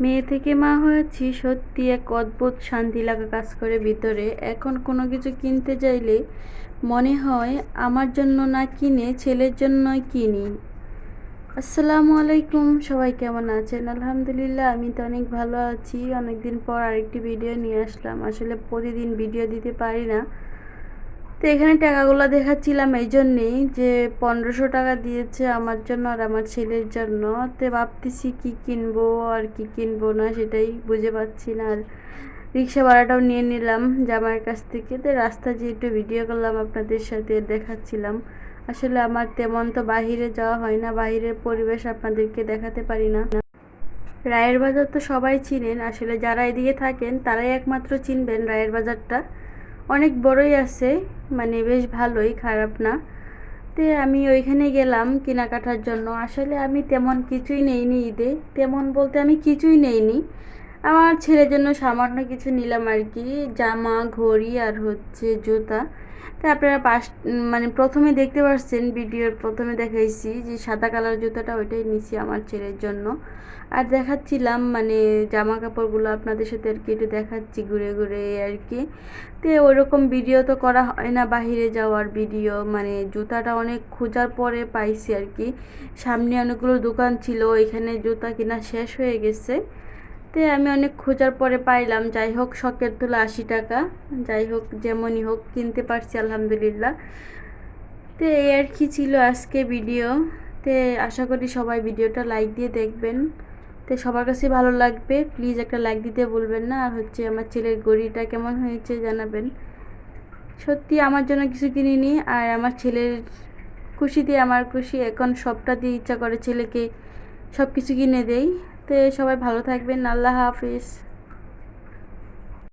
মেয়ে থেকে মা হয়েছি, সত্যি এক অদ্ভুত শান্তি লাগা কাজ করে ভিতরে। এখন কোনো কিছু কিনতে চাইলে মনে হয় আমার জন্য না কিনে, ছেলের জন্যই কিনি। আসসালামু আলাইকুম, সবাই কেমন আছেন? আলহামদুলিল্লাহ, আমি তো অনেক ভালো আছি। অনেকদিন পর আরেকটি ভিডিও নিয়ে আসলাম। আসলে প্রতিদিন ভিডিও দিতে পারি না। তো এখানে টাকাগুলো দেখাচ্ছিলাম এই জন্যেই যে পনেরোশো টাকা দিয়েছে আমার জন্য আর আমার ছেলের জন্য। তো ভাবতেছি কি কিনবো আর কি কিনবো না সেটাই বুঝে পাচ্ছি না। আর রিক্সা ভাড়াটাও নিয়ে নিলাম জামাইয়ের কাছ থেকে। তো রাস্তা যে একটু ভিডিও করলাম আপনাদের সাথে দেখাচ্ছিলাম। আসলে আমার তেমন তো বাহিরে যাওয়া হয় না, বাহিরের পরিবেশ আপনাদেরকে দেখাতে পারি না। রায়ের বাজার তো সবাই চিনেন, আসলে যারা এদিকে থাকেন তারাই একমাত্র চিনবেন রায়ের বাজারটা। অনেক বড়ই আছে মানে বেশ ভালোই, খারাপ না। তে আমি ওইখানে গেলাম কেনাকাটার জন্য। আসলে আমি তেমন কিছুই নেইনি ঈদে। তেমন বলতে আমি কিছুই নেইনি। আমার ছেলের জন্য সামান্য কিছু নিলাম আর কি। জামা, ঘড়ি আর হচ্ছে জুতা। তা আপনারা পাশ মানে প্রথমে দেখতে পাচ্ছেন ভিডিওর প্রথমে দেখাইছি যে সাদা কালার জুতাটা ওইটাই নিছি আমার ছেলের জন্য। আর দেখাচ্ছিলাম মানে জামা কাপড়গুলো আপনাদের সাথে আর কি একটু দেখাচ্ছি ঘুরে ঘুরে আর কি। তো ওরকম ভিডিও তো করা হয় না বাহিরে যাওয়ার ভিডিও মানে জুতাটা অনেক খোঁজার পরে পাইছি আর কি। সামনে অনেকগুলো দোকান ছিল, ওইখানে জুতা কিনা শেষ হয়ে গেছে। তো আমি অনেক খোঁজার পরে পাইলাম, যাই হোক শখের তুলা আশি টাকা, যাই হোক যেমনই হোক কিনতে পারছি আলহামদুলিল্লাহ। তো এই আর কি ছিল আজকে ভিডিও তে আশা করি সবাই ভিডিওটা লাইক দিয়ে দেখবেন। তো সবার কাছে ভালো লাগবে প্লিজ একটা লাইক দিতে বলবেন না। আর হচ্ছে আমার ছেলের গড়িটা কেমন হয়েছে জানাবেন। সত্যি আমার জন্য কিছু কিনিনি, আর আমার ছেলের খুশিতে আমার খুশি। এখন সবটা দিয়ে ইচ্ছা করে ছেলেকে সব কিছু কিনে দেই। তো সবাই ভালো থাকবেন আল্লাহ হাফিজ।